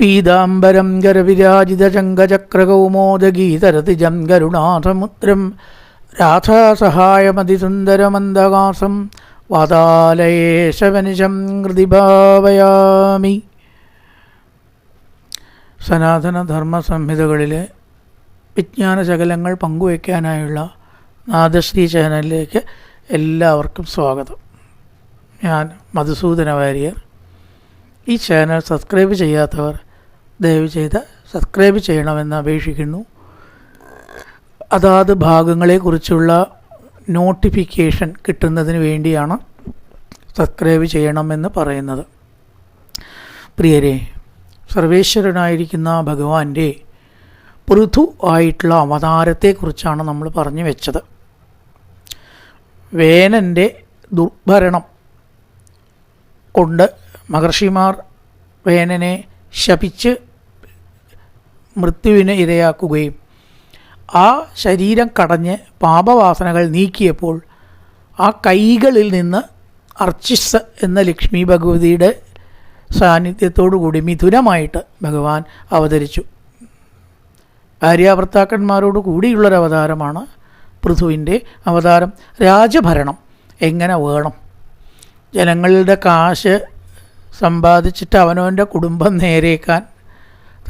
പീതാംബരം ഗരവിരാജിതശങ്കചക്രകൗമോദഗീതരതിജം ഗരുണാഥമുദ്രം രാധാസഹായമതിസുന്ദരമന്ദകാസം വാതാലയേശവനിശം കൃതിഭാവയാമി. സനാതനധർമ്മ സംഹിതകളിലെ വിജ്ഞാനശകലങ്ങൾ പങ്കുവയ്ക്കാനായുള്ള നാദശ്രീ ചാനലിലേക്ക് എല്ലാവർക്കും സ്വാഗതം. ഞാൻ മധുസൂദന വാര്യർ ഈ ചാനൽ സബ്സ്ക്രൈബ് ചെയ്യാത്തവർ ദയവ് ചെയ്ത് സബ്സ്ക്രൈബ് ചെയ്യണമെന്ന് അപേക്ഷിക്കുന്നു. അതാത് ഭാഗങ്ങളെക്കുറിച്ചുള്ള നോട്ടിഫിക്കേഷൻ കിട്ടുന്നതിന് വേണ്ടിയാണ് സബ്സ്ക്രൈബ് ചെയ്യണമെന്ന് പറയുന്നത്. പ്രിയരെ സർവേശ്വരനായിരിക്കുന്ന ഭഗവാന്റെ പൃഥു ആയിട്ടുള്ള അവതാരത്തെക്കുറിച്ചാണ് നമ്മൾ പറഞ്ഞു വെച്ചത്. വേനന്റെ ദുർഭരണം കൊണ്ട് മഹർഷിമാർ വേനനെ ശപിച്ച് മൃത്യുവിന് ഇരയാക്കുകയും ആ ശരീരം കടഞ്ഞ് പാപവാസനകൾ നീക്കിയപ്പോൾ ആ കൈകളിൽ നിന്ന് അർച്ചിസ് എന്ന ലക്ഷ്മി ഭഗവതിയുടെ സാന്നിധ്യത്തോടുകൂടി മിഥുനമായിട്ട് ഭഗവാൻ അവതരിച്ചു. ഭാര്യാഭർത്താക്കന്മാരോട് കൂടിയുള്ളൊരവതാരമാണ് പൃഥുവിന്റെ അവതാരം. രാജഭരണം എങ്ങനെ വേണം? ജനങ്ങളുടെ കാശ് സമ്പാദിച്ചിട്ട് അവനവന്റെ കുടുംബം നേരേക്കാൻ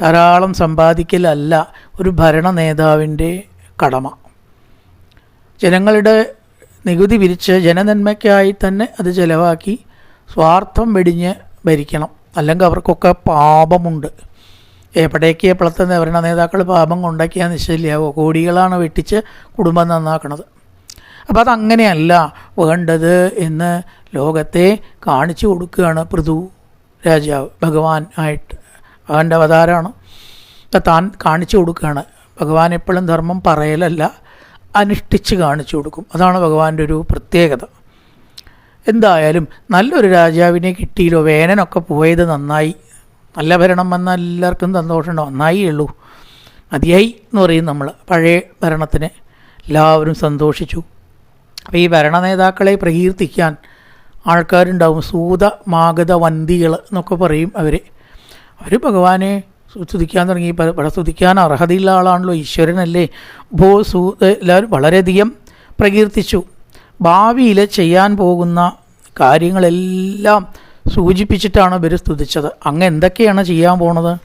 ധാരാളം സമ്പാദിക്കലല്ല ഒരു ഭരണ നേതാവിന്റെ കടമ. ജനങ്ങളുടെ നികുതി പിരിച്ച് ജനനന്മയ്ക്കായി തന്നെ അത് ചിലവാക്കി സ്വാർത്ഥം വെടിഞ്ഞ് ഭരിക്കണം. അല്ലെങ്കിൽ അവർക്കൊക്കെ പാപമുണ്ട്. എവിടേക്ക് എപ്പോഴത്തെ ഭരണ നേതാക്കൾ പാപം കൊണ്ടാക്കിയാൽ നിശ്ചയില്ലാവോ? കോടികളാണ് വെട്ടിച്ച് കുടുംബം നന്നാക്കുന്നത് അപ്പോൾ അതങ്ങനെയല്ല വേണ്ടത് എന്ന് ലോകത്തെ കാണിച്ചു കൊടുക്കുകയാണ് പൃഥു രാജാവ് ഭഗവാൻ ആയിട്ട്. അവന്റെ അവതാരമാണ്. അപ്പം താൻ കാണിച്ചു കൊടുക്കുകയാണ്. ഭഗവാൻ എപ്പോഴും ധർമ്മം പറയലല്ല അനുഷ്ഠിച്ച് കാണിച്ചു കൊടുക്കും. അതാണ് ഭഗവാന്റെ ഒരു പ്രത്യേകത. എന്തായാലും നല്ലൊരു രാജാവിനെ കിട്ടിയില്ലോ. വേനനൊക്കെ പോയത് നന്നായി. നല്ല ഭരണം വന്നാൽ എല്ലാവർക്കും സന്തോഷമുണ്ട് നന്നായി ഉള്ളൂ. മതിയായി എന്ന് പറയും നമ്മൾ പഴയ ഭരണത്തിന് എല്ലാവരും സന്തോഷിച്ചു. അപ്പോൾ ഈ ഭരണ നേതാക്കളെ പ്രകീർത്തിക്കാൻ ആൾക്കാരുണ്ടാവും. സൂത മാഗത വന്തികൾ എന്നൊക്കെ പറയും അവർ അവർ ഭഗവാനെ സ്തുതിക്കാൻ തുടങ്ങി ഇവിടെ സ്തുതിക്കാൻ അർഹതയുള്ള ആളാണല്ലോ ഈശ്വരനല്ലേ. ഭോ സൂ എല്ലാവരും വളരെയധികം പ്രകീർത്തിച്ചു. ഭാവിയിൽ ചെയ്യാൻ പോകുന്ന കാര്യങ്ങളെല്ലാം സൂചിപ്പിച്ചിട്ടാണ് ഇവർ സ്തുതിച്ചത്. അങ്ങ് എന്തൊക്കെയാണ് ചെയ്യാൻ പോണത്?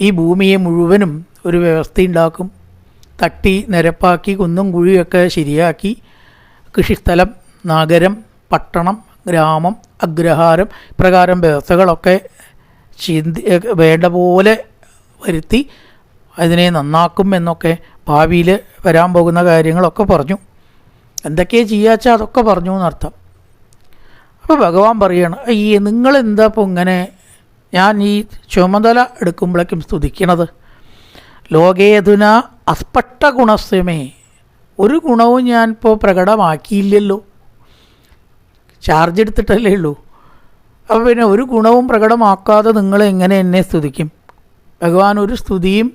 ഈ ഭൂമിയെ മുഴുവനും ഒരു വ്യവസ്ഥയുണ്ടാക്കും. തട്ടി നിരപ്പാക്കി കുന്നും കുഴിയൊക്കെ ശരിയാക്കി. കൃഷിസ്ഥലം നഗരം പട്ടണം ഗ്രാമം അഗ്രഹാരം ഇപ്രകാരം വ്യവസ്ഥകളൊക്കെ ചിന്തി വേണ്ട പോലെ വരുത്തി അതിനെ നന്നാക്കും എന്നൊക്കെ ഭാവിയിൽ വരാൻ പോകുന്ന കാര്യങ്ങളൊക്കെ പറഞ്ഞു. എന്തൊക്കെയാണ് ചെയ്യാച്ചാൽ അതൊക്കെ പറഞ്ഞു എന്നർത്ഥം. അപ്പോൾ ഭഗവാൻ പറയാണ് ഈ നിങ്ങളെന്താ ഇപ്പോൾ ഇങ്ങനെ? ഞാൻ ഈ ചുമതല എടുക്കുമ്പോഴേക്കും സ്തുതിക്കണത്. ലോകേതുന അസ്പഷ്ട ഗുണസ്യമേ. ഒരു ഗുണവും ഞാൻ പ്രകടമാക്കിയില്ലല്ലോ. ചാർജ് എടുത്തിട്ടല്ലേ ഉള്ളൂ. അപ്പോൾ പിന്നെ ഒരു ഗുണവും പ്രകടമാക്കാതെ നിങ്ങൾ എങ്ങനെ എന്നെ സ്തുതിക്കും? ഭഗവാൻ ഒരു സ്തുതിയും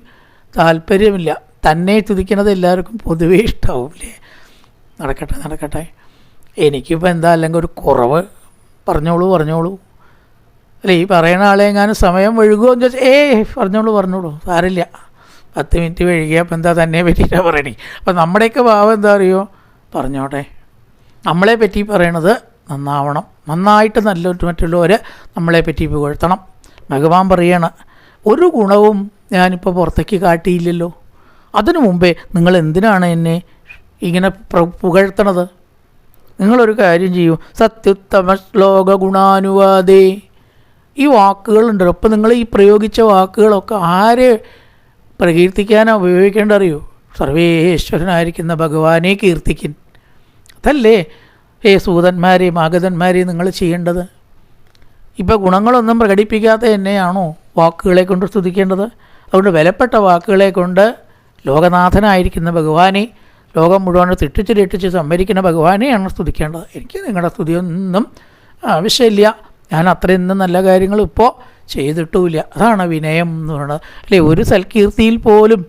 താല്പര്യമില്ല തന്നെ സ്തുതിക്കുന്നത് എല്ലാവർക്കും പൊതുവേ ഇഷ്ടാവില്ലേ നടക്കട്ടെ നടക്കട്ടെ. എനിക്കിപ്പോൾ എന്താ അല്ലെങ്കിൽ ഒരു കുറവ് പറഞ്ഞോളൂ പറഞ്ഞോളൂ. അല്ല ഈ പറയുന്ന ആളെ എങ്ങാനും സമയം വഴുകുമോ എന്ന് ചോദിച്ചാൽ ഏയ് പറഞ്ഞോളൂ പറഞ്ഞോളൂ. സാരില്ല പത്ത് മിനിറ്റ് വഴുകിയാൽ അപ്പം എന്താ തന്നെ പറ്റിയിട്ടാണ് പറയണേ. അപ്പം നമ്മുടെയൊക്കെ ഭാവം എന്താ അറിയോ? പറഞ്ഞോട്ടെ. നമ്മളെ പറ്റി പറയണത് നന്നാവണം. നന്നായിട്ട് നല്ല മറ്റുള്ളവർ നമ്മളെ പറ്റി പുകഴ്ത്തണം. ഭഗവാൻ പറയണ ഒരു ഗുണവും ഞാനിപ്പോൾ പുറത്തേക്ക് കാട്ടിയില്ലല്ലോ. അതിനു മുമ്പേ നിങ്ങൾ എന്തിനാണ് എന്നെ ഇങ്ങനെ പുകഴ്ത്തണത്? നിങ്ങളൊരു കാര്യം ചെയ്യൂ. സത്യുത്തമ ശ്ലോക ഗുണാനുവാദേ. ഈ വാക്കുകളുണ്ടല്ലോ അപ്പം നിങ്ങൾ ഈ പ്രയോഗിച്ച വാക്കുകളൊക്കെ ആരെ പ്രകീർത്തിക്കാനാണ് ഉപയോഗിക്കേണ്ട അറിയോ? സർവേശ്വരനായിരിക്കുന്ന ഭഗവാനെ കീർത്തിക്കൻ അതല്ലേ? ഏ സൂതന്മാരെയും ആഗതന്മാരെയും നിങ്ങൾ ചെയ്യേണ്ടത്? ഇപ്പോൾ ഗുണങ്ങളൊന്നും പ്രകടിപ്പിക്കാത്ത എന്നെയാണോ വാക്കുകളെ കൊണ്ട് സ്തുതിക്കേണ്ടത്? അതുകൊണ്ട് വിലപ്പെട്ട വാക്കുകളെ കൊണ്ട് ലോകനാഥനായിരിക്കുന്ന ഭഗവാനെ ലോകം മുഴുവൻ തിട്ടിച്ച് തിട്ടിച്ച് സംഭരിക്കുന്ന ഭഗവാനെയാണ് സ്തുതിക്കേണ്ടത്. എനിക്ക് നിങ്ങളുടെ സ്തുതിയൊന്നും ആവശ്യമില്ല. ഞാൻ അത്രയൊന്നും നല്ല കാര്യങ്ങൾ ഇപ്പോൾ ചെയ്തിട്ടുമില്ല. അതാണ് വിനയം എന്ന് പറയുന്നത്. അല്ലേ ഒരു സൽകീർത്തിയിൽ പോലും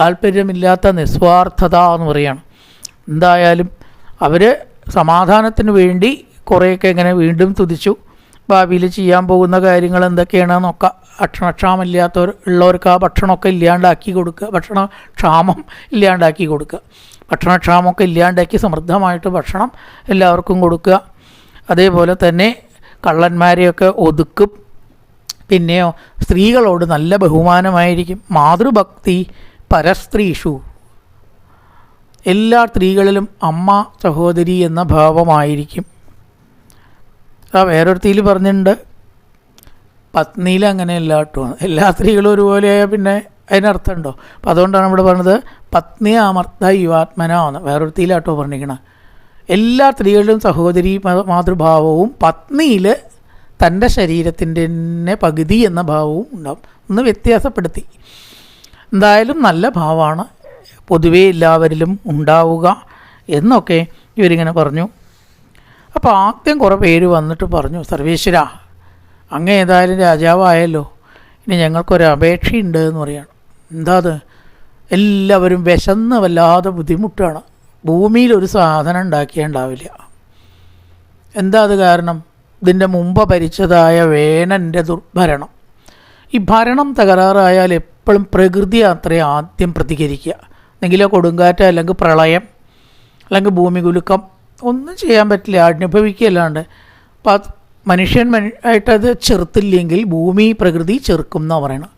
താല്പര്യമില്ലാത്ത നിസ്വാർത്ഥത എന്ന് പറയുകയാണ് എന്തായാലും അവർ സമാധാനത്തിന് വേണ്ടി കുറേയൊക്കെ ഇങ്ങനെ വീണ്ടും തുതിച്ചു. ഭാവിയിൽ ചെയ്യാൻ പോകുന്ന കാര്യങ്ങൾ എന്തൊക്കെയാണെന്നൊക്കെ ഭക്ഷണക്ഷാമമില്ലാത്തവർ ഉള്ളവർക്ക് ആ ഭക്ഷണമൊക്കെ ഇല്ലാണ്ടാക്കി കൊടുക്കുക. ഭക്ഷണ ക്ഷാമം ഇല്ലാണ്ടാക്കി കൊടുക്കുക. ഭക്ഷണക്ഷാമമൊക്കെ ഇല്ലാണ്ടാക്കി സമൃദ്ധമായിട്ട് ഭക്ഷണം എല്ലാവർക്കും കൊടുക്കുക. അതേപോലെ തന്നെ കള്ളന്മാരെയൊക്കെ ഒതുക്കും. പിന്നെയോ സ്ത്രീകളോട് നല്ല ബഹുമാനമായിരിക്കും. മാതൃഭക്തി പരസ്ത്രീഷു. എല്ലാ സ്ത്രീകളിലും അമ്മ സഹോദരി എന്ന ഭാവമായിരിക്കും. ആ വേറൊരുത്തിയിൽ പറഞ്ഞിട്ടുണ്ട് പത്നിയിൽ അങ്ങനെയല്ല കേട്ടോ. എല്ലാ സ്ത്രീകളും ഒരുപോലെയായ പിന്നെ അതിനർത്ഥമുണ്ടോ? അപ്പം അതുകൊണ്ടാണ് ഇവിടെ പറഞ്ഞത് പത്നി അമർത്ത യുവാത്മന എന്ന് വേറൊരുത്തിയിലാട്ടോ പറഞ്ഞിരിക്കണം. എല്ലാ സ്ത്രീകളിലും സഹോദരി മാതൃഭാവവും പത്നിയിൽ തന്റെ ശരീരത്തിന്റെ തന്നെ പകുതി എന്ന ഭാവവും ഉണ്ടാവും. ഒന്ന് വ്യത്യാസപ്പെടുത്തി. എന്തായാലും നല്ല ഭാവമാണ്. പൊതുവേ എല്ലാവരിലും ഉണ്ടാവുക എന്നൊക്കെ ഇവരിങ്ങനെ പറഞ്ഞു. അപ്പോൾ ആദ്യം കുറേ പേര് വന്നിട്ട് പറഞ്ഞു സർവേശ്വര അങ്ങ് ഏതായാലും രാജാവായല്ലോ. ഇനി ഞങ്ങൾക്കൊരു അപേക്ഷയുണ്ട് എന്ന് പറയാണ്. എന്താ അത്? എല്ലാവരും വിശന്ന് വല്ലാതെ ബുദ്ധിമുട്ടാണ്. ഭൂമിയിൽ ഒരു സാധനം ഉണ്ടാക്കിയാൽ ഉണ്ടാവില്ല എന്താ അത് കാരണം? ഇതിന്റെ മുമ്പ് ഭരിച്ചതായ വേനന്റെ ദുർഭരണം. ഈ ഭരണം തകരാറായാൽ എപ്പോഴും പ്രകൃതി അത്രയും ആദ്യം പ്രതികരിക്കുക. എന്നെങ്കിലോ കൊടുങ്കാറ്റ് അല്ലെങ്കിൽ പ്രളയം അല്ലെങ്കിൽ ഭൂമി കുലുക്കം ഒന്നും ചെയ്യാൻ പറ്റില്ല. അനുഭവിക്കുകയല്ലാണ്ട്. അപ്പോൾ മനുഷ്യൻ മനു- ആയിട്ടത് ചെറുത്തില്ലെങ്കിൽ ഭൂമി പ്രകൃതി ചെറുക്കും എന്നാണ് പറയണം.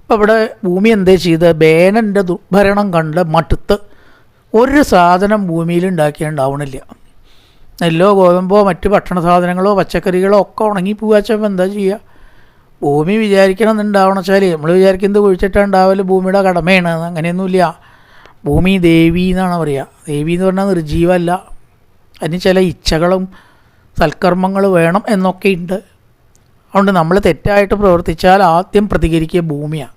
അപ്പോൾ ഇവിടെ ഭൂമി എന്തേ ചെയ്ത്? ബേനന്റെ ദുർഭരണം കണ്ട് മട്ടുത്ത് ഒരു സാധനം ഭൂമിയിൽ ഉണ്ടാക്കിയുണ്ടാവണില്ല നെല്ലോ ഗോതമ്പോ മറ്റ് ഭക്ഷണ സാധനങ്ങളോ പച്ചക്കറികളോ ഒക്കെ ഉണങ്ങി പോവാച്ചപ്പോൾ എന്താ ചെയ്യുക ഭൂമി വിചാരിക്കണം എന്നുണ്ടാവണം വെച്ചാൽ നമ്മൾ വിചാരിക്കുന്നത് കുഴിച്ചിട്ടാണ് ഉണ്ടാവൽ ഭൂമിയുടെ കടമയാണ്. അങ്ങനെയൊന്നുമില്ല. ഭൂമി ദേവി എന്നാണ് പറയുക. ദേവി എന്ന് പറഞ്ഞാൽ നിർജീവല്ല അതിന് ചില ഇച്ഛകളും സൽക്കർമ്മങ്ങൾ വേണം എന്നൊക്കെ ഉണ്ട്. അതുകൊണ്ട് നമ്മൾ തെറ്റായിട്ട് പ്രവർത്തിച്ചാൽ ആദ്യം പ്രതികരിക്കുക ഭൂമിയാണ്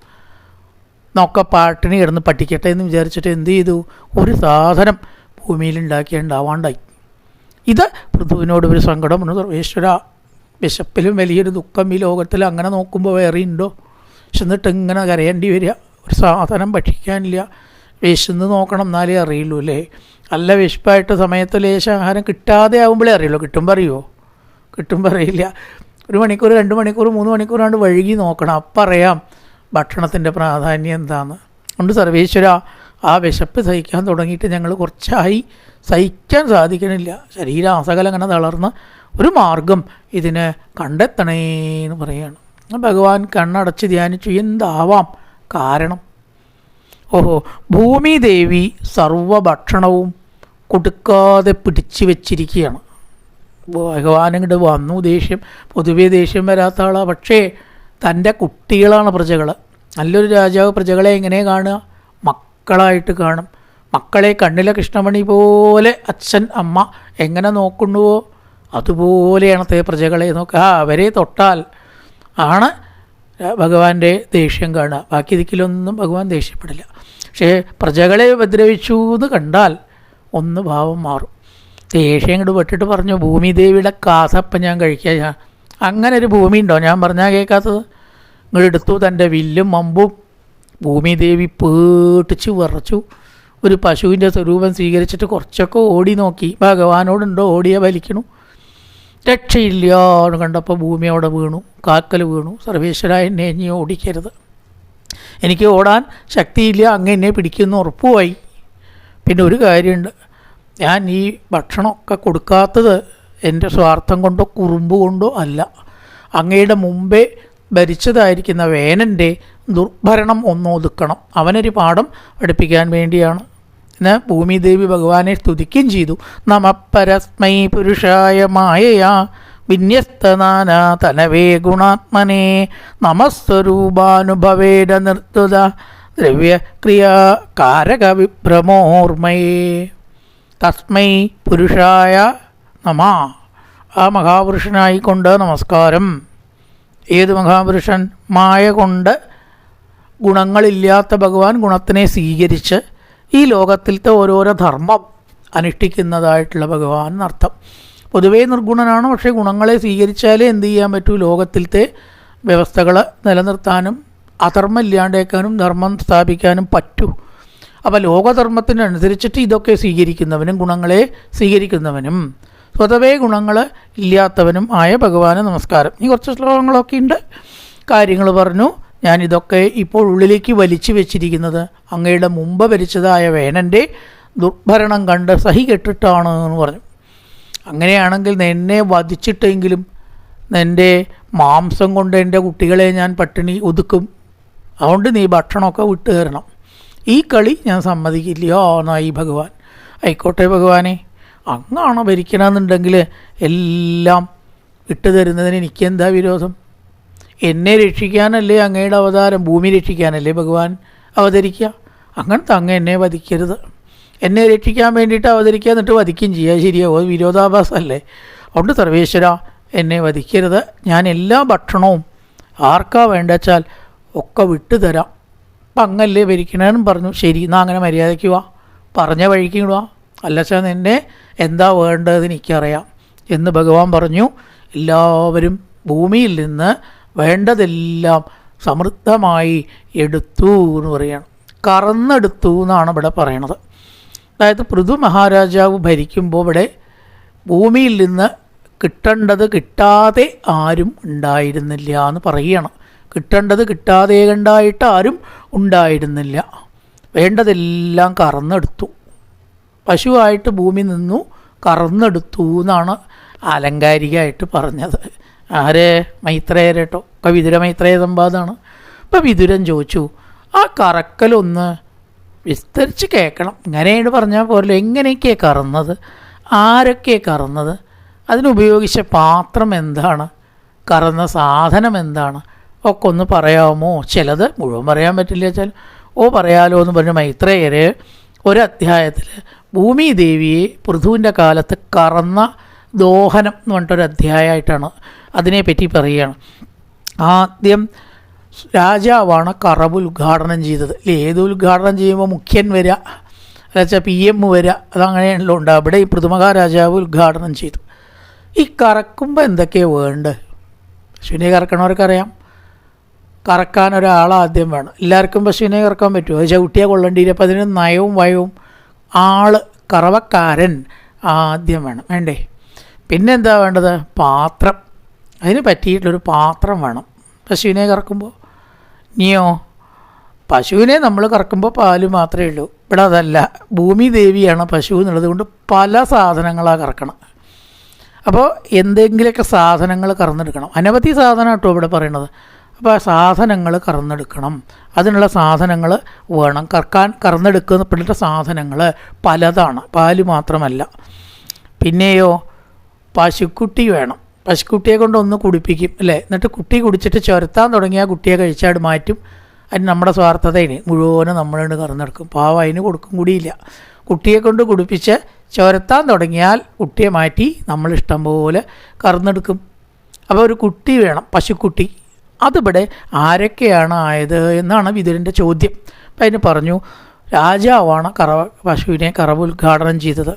നോക്ക പാട്ടിന് കിടന്ന് പഠിക്കട്ടെ എന്ന് വിചാരിച്ചിട്ട് എന്ത് ചെയ്തു? ഒരു സാധനം ഭൂമിയിൽ ഉണ്ടാക്കിയുണ്ടാവാണ്ടായി ഇത് പൃഥുവിനോട് ഒരു സങ്കടം ഉണ്ട് സർവേശ്വര വിശപ്പിലും വലിയൊരു ദുഃഖം ഈ ലോകത്തിൽ അങ്ങനെ നോക്കുമ്പോൾ വേറെ ഉണ്ടോ ചെന്നിട്ട് ഇങ്ങനെ കരയേണ്ടി വരിക. ഒരു സാധനം ഭക്ഷിക്കാനില്ല. വിശന്ന് നോക്കണം എന്നാലേ അറിയുള്ളൂ അല്ലേ? നല്ല വിശപ്പായിട്ട് സമയത്ത് ലേശം ആഹാരം കിട്ടാതെ ആകുമ്പോഴേ അറിയുള്ളൂ. കിട്ടുമ്പോൾ അറിയുമോ കിട്ടുമ്പോൾ അറിയില്ല. ഒരു മണിക്കൂർ രണ്ട് മണിക്കൂർ മൂന്ന് മണിക്കൂറാണ്ട് വഴുകി നോക്കണം. അപ്പം അറിയാം ഭക്ഷണത്തിന്റെ പ്രാധാന്യം എന്താണെന്ന് അതുകൊണ്ട് സർവേശ്വര ആ വിശപ്പ് സഹിക്കാൻ തുടങ്ങിയിട്ട് ഞങ്ങൾ കുറച്ചായി സഹിക്കാൻ സാധിക്കണില്ല. ശരീരാസകലം അങ്ങനെ തളർന്ന ഒരു മാർഗം ഇതിനെ കണ്ടെത്തണേ എന്ന് പറയുകയാണ് ഭഗവാൻ കണ്ണടച്ച് ധ്യാനിച്ചു. എന്താവാം കാരണം? ഓഹോ ഭൂമിദേവി സർവഭക്ഷണവും കൊടുക്കാതെ പിടിച്ചു വെച്ചിരിക്കുകയാണ്. ഭഗവാൻ ഇങ്ങോട്ട് വന്നു ദേഷ്യം പൊതുവേ ദേഷ്യം വരാത്ത ആളാണ് പക്ഷേ തന്റെ കുട്ടികളാണ് പ്രജകൾ നല്ലൊരു രാജാവ് പ്രജകളെ എങ്ങനെ കാണുക? മക്കളായിട്ട് കാണും. മക്കളെ കണ്ണിലെ കൃഷ്ണമണി പോലെ അച്ഛൻ അമ്മ എങ്ങനെ നോക്കുന്നുവോ അതുപോലെയാണ് തേ പ്രജകളെ നോക്കുക. അവരെ തൊട്ടാൽ ആണ് ഭഗവാന്റെ ദേഷ്യം കാണുക. ബാക്കി ദിക്കിലൊന്നും ഭഗവാൻ ദേഷ്യപ്പെടില്ല. പക്ഷേ പ്രജകളെ ഉപദ്രവിച്ചു എന്ന് കണ്ടാൽ ഒന്ന് ഭാവം മാറും. ദേഷ്യം ഇങ്ങോട്ട് പെട്ടിട്ട് പറഞ്ഞു ഭൂമി ഭൂമിദേവിയുടെ കാസപ്പം ഞാൻ കഴിക്കുക അങ്ങനെ ഒരു ഭൂമി ഉണ്ടോ? ഞാൻ പറഞ്ഞാൽ കേൾക്കാത്തത് ഇങ്ങോട്ടെടുത്തു തന്റെ വില്ലും മമ്പും ഭൂമിദേവി പേട്ടിച്ച് വിറച്ചു. ഒരു പശുവിന്റെ സ്വരൂപം സ്വീകരിച്ചിട്ട് കുറച്ചൊക്കെ ഓടി നോക്കി. ഭഗവാനോടുണ്ടോ? ഓടിയ വലിക്കണു. രക്ഷയില്ല എന്ന് കണ്ടപ്പോൾ ഭൂമി അവിടെ വീണു. കാക്കൽ വീണു. സർവേശ്വര എന്നെ ഇനി ഓടിക്കരുത്. എനിക്ക് ഓടാൻ ശക്തിയില്ല അങ്ങ് എന്നെ പിടിക്കുന്ന ഉറപ്പുമായി. പിന്നെ ഒരു കാര്യമുണ്ട്. ഞാൻ ഈ ഭക്ഷണമൊക്കെ കൊടുക്കാത്തത് എന്റെ സ്വാർത്ഥം കൊണ്ടോ കുറുമ്പ് കൊണ്ടോ അല്ല. അങ്ങയുടെ മുമ്പേ ഭരിച്ചതായിരിക്കുന്ന വേനന്റെ ദുർഭരണം ഒന്നൊതുക്കണം അവനൊരു പാഠം പഠിപ്പിക്കാൻ വേണ്ടിയാണ്. എന്ന് ഭൂമിദേവി ഭഗവാനെ സ്തുതിക്കുകയും ചെയ്തു. നമ പരസ്മൈ പുരുഷായ മായയാ വിന്യസ്തനാനാ തനവേ ഗുണാത്മനെ. നമസ്വരൂപാനുഭവേന നിർത്തുത ദ്രവ്യക്രിയാ കാരക തസ്മൈ പുരുഷായ നമ. ആ മഹാപുരുഷനായിക്കൊണ്ട് നമസ്കാരം. ഏത് മഹാപുരുഷൻ? മായ കൊണ്ട് ഗുണങ്ങളില്ലാത്ത ഭഗവാൻ ഗുണത്തിനെ സ്വീകരിച്ച് ഈ ലോകത്തിലത്തെ ഓരോരോ ധർമ്മം അനുഷ്ഠിക്കുന്നതായിട്ടുള്ള ഭഗവാൻ എന്നർത്ഥം. പൊതുവേ നിർഗുണനാണ്. പക്ഷേ ഗുണങ്ങളെ സ്വീകരിച്ചാലേ എന്ത് ചെയ്യാൻ പറ്റൂ? ലോകത്തിലത്തെ വ്യവസ്ഥകൾ നിലനിർത്താനും അധർമ്മം ഇല്ലാണ്ടേക്കാനും ധർമ്മം സ്ഥാപിക്കാനും പറ്റൂ. അപ്പോൾ ലോകധർമ്മത്തിനനുസരിച്ചിട്ട് ഇതൊക്കെ സ്വീകരിക്കുന്നവനും ഗുണങ്ങളെ സ്വീകരിക്കുന്നവനും സ്വതവേ ഗുണങ്ങൾ ഇല്ലാത്തവനും ആയ ഭഗവാന് നമസ്കാരം. ഈ കുറച്ച് ശ്ലോകങ്ങളൊക്കെ ഉണ്ട്. കാര്യങ്ങൾ പറഞ്ഞു. ഞാൻ ഇതൊക്കെ ഇപ്പോൾ ഉള്ളിലേക്ക് വലിച്ചു വെച്ചിരിക്കുന്നത് അങ്ങയുടെ മുമ്പ് ഭരിച്ചതായ വേനന്റെ ദുർഭരണം കണ്ട് സഹി കെട്ടിട്ടാണ് എന്ന് പറഞ്ഞു. അങ്ങനെയാണെങ്കിൽ എന്നെ വധിച്ചിട്ടെങ്കിലും എന്റെ മാംസം കൊണ്ട് എന്റെ കുട്ടികളെ ഞാൻ പട്ടിണി ഒതുക്കും. അതുകൊണ്ട് നീ ഭക്ഷണമൊക്കെ വിട്ടു തരണം ഈ കളി ഞാൻ സമ്മതിക്കില്ലയോ എന്നായി ഭഗവാൻ. ആയിക്കോട്ടെ ഭഗവാനെ. അങ്ങാണ് ഭരിക്കണമെന്നുണ്ടെങ്കിൽ എല്ലാം വിട്ടു തരുന്നതിന് എനിക്കെന്താ വിരോധം? എന്നെ രക്ഷിക്കാനല്ലേ അങ്ങയുടെ അവതാരം? ഭൂമി രക്ഷിക്കാനല്ലേ ഭഗവാൻ അവതരിക്കുക അങ്ങനത്തെ അങ്ങ് എന്നെ വധിക്കരുത്. എന്നെ രക്ഷിക്കാൻ വേണ്ടിയിട്ട് അവതരിക്കുക എന്നിട്ട് വധിക്കുകയും ചെയ്യുക. ശരിയാവോ അത് വിരോധാഭാസമല്ലേ? അതുകൊണ്ട് സർവേശ്വര എന്നെ വധിക്കരുത്. ഞാൻ എല്ലാ ഭക്ഷണവും ആർക്കാ വേണ്ടച്ചാൽ ഒക്കെ വിട്ടു തരാം. അപ്പം അങ്ങല്ലേ ഭരിക്കണമെന്ന് പറഞ്ഞു. ശരി എന്നാൽ അങ്ങനെ മര്യാദയ്ക്ക് വാ. പറഞ്ഞ വഴിക്ക് വാ. അല്ലച്ചാൽ നിന്നെ എന്താ വേണ്ടതെന്ന് എനിക്കറിയാം എന്ന് ഭഗവാൻ പറഞ്ഞു. എല്ലാവരും ഭൂമിയിൽ നിന്ന് വേണ്ടതെല്ലാം സമൃദ്ധമായി എടുത്തു എന്ന് പറയുകയാണ് കറന്നെടുത്തു എന്നാണ് ഇവിടെ പറയണത്. അതായത് പൃഥു മഹാരാജാവ് ഭരിക്കുമ്പോൾ ഇവിടെ ഭൂമിയിൽ നിന്ന് കിട്ടേണ്ടത് കിട്ടാതെ ആരും ഉണ്ടായിരുന്നില്ല എന്ന് പറയണം. കിട്ടേണ്ടത് കിട്ടാതെ കണ്ടായിട്ട് ആരും ഉണ്ടായിരുന്നില്ല. വേണ്ടതെല്ലാം കറന്നെടുത്തു. പശുവായിട്ട് ഭൂമി നിന്നു കറന്നെടുത്തു എന്നാണ് ആലങ്കാരികമായിട്ട് പറഞ്ഞത്. ആരെ? മൈത്രേയരട്ടോ? ഒക്കെ വിതുര മൈത്രേയ സംവാദമാണ് അപ്പം വിതുരൻ ചോദിച്ചു ആ കറക്കലൊന്ന് വിസ്തരിച്ച് കേൾക്കണം. ഇങ്ങനെയാണ് പറഞ്ഞാൽ പോലും എങ്ങനെയൊക്കെയാണ് കറന്നത്? ആരൊക്കെയാണ് കറന്നത്? അതിനുപയോഗിച്ച പാത്രം എന്താണ്? കറന്ന സാധനം എന്താണ്? ഒക്കെ ഒന്ന് പറയാമോ? ചിലത് മുഴുവൻ പറയാൻ പറ്റില്ല വെച്ചാൽ ഓ പറയാലോ എന്ന് പറഞ്ഞ് മൈത്രേയര് ഒരധ്യായത്തിൽ ഭൂമി ദേവിയെ പൃഥുവിന്റെ കാലത്ത് കറന്ന ദോഹനം എന്ന് പറഞ്ഞിട്ടൊരു അധ്യായമായിട്ടാണ് അതിനെപ്പറ്റി പറയുകയാണ്. ആദ്യം രാജാവാണ് കറവ് ഉദ്ഘാടനം ചെയ്തത്. അല്ലേ ഏത് ഉദ്ഘാടനം ചെയ്യുമ്പോൾ മുഖ്യൻ വരിക അല്ലച്ചാൽ പി എം വരിക അതങ്ങനെയാണല്ലോ ഉണ്ട് ഇവിടെ ഈ പ്രതിമകാ രാജാവ് ഉദ്ഘാടനം ചെയ്തു. ഈ കറക്കുമ്പോൾ എന്തൊക്കെയാണ് വേണ്ടത്? പശുവിനെ കറക്കണവർക്കറിയാം കറക്കാൻ ഒരാൾ ആദ്യം വേണം. എല്ലാവർക്കും പശുവിനെ കറക്കാൻ പറ്റുമോ? അത് ചവിട്ടിയാൽ കൊള്ളേണ്ടി അപ്പോൾ അതിന് നയവും വയവും ആൾ കറവക്കാരൻ ആദ്യം വേണം. വേണ്ടേ? പിന്നെന്താ വേണ്ടത്? പാത്രം. അതിന് പറ്റിയിട്ടുള്ളൊരു പാത്രം വേണം. പശുവിനെ കറക്കുമ്പോൾ ഇനിയോ? പശുവിനെ നമ്മൾ കറക്കുമ്പോൾ പാൽ മാത്രമേ ഉള്ളൂ. ഇവിടെ അതല്ല. ഭൂമി ദേവിയാണ് പശു എന്നുള്ളത് കൊണ്ട് പല സാധനങ്ങളാണ് കറക്കണം. അപ്പോൾ എന്തെങ്കിലുമൊക്കെ സാധനങ്ങൾ കറന്നെടുക്കണം. അനവധി സാധനം കേട്ടോ ഇവിടെ പറയണത്. അപ്പോൾ സാധനങ്ങൾ കറന്നെടുക്കണം. അതിനുള്ള സാധനങ്ങൾ വേണം. കറക്കാൻ കറന്നെടുക്കപ്പെടുന്ന സാധനങ്ങൾ പലതാണ്. പാൽ മാത്രമല്ല. പിന്നെയോ പശുക്കുട്ടി വേണം. പശുക്കുട്ടിയെ കൊണ്ട് ഒന്ന് കുടിപ്പിക്കും അല്ലേ? എന്നിട്ട് കുട്ടി കുടിച്ചിട്ട് ചുരത്താൻ തുടങ്ങിയാൽ കുട്ടിയെ കഴിച്ചാട് മാറ്റും. അതിന് നമ്മുടെ സ്വാർത്ഥതയിന് മുഴുവനും നമ്മളുണ്ട് കറന്നെടുക്കും. പാവം അതിന് കൊടുക്കും കൂടിയില്ല. കുട്ടിയെ കൊണ്ട് കുടിപ്പിച്ച് ചുരത്താൻ തുടങ്ങിയാൽ കുട്ടിയെ മാറ്റി നമ്മൾ ഇഷ്ടം പോലെ കറന്നെടുക്കും. അപ്പോൾ ഒരു കുട്ടി വേണം പശുക്കുട്ടി. അതിവിടെ ആരൊക്കെയാണ് ആയത് എന്നാണ് വിതുരന്റെ ചോദ്യം. അപ്പം അതിന് പറഞ്ഞു രാജാവാണ് കറവ പശുവിനെ കറവ് ഉദ്ഘാടനം ചെയ്തത്.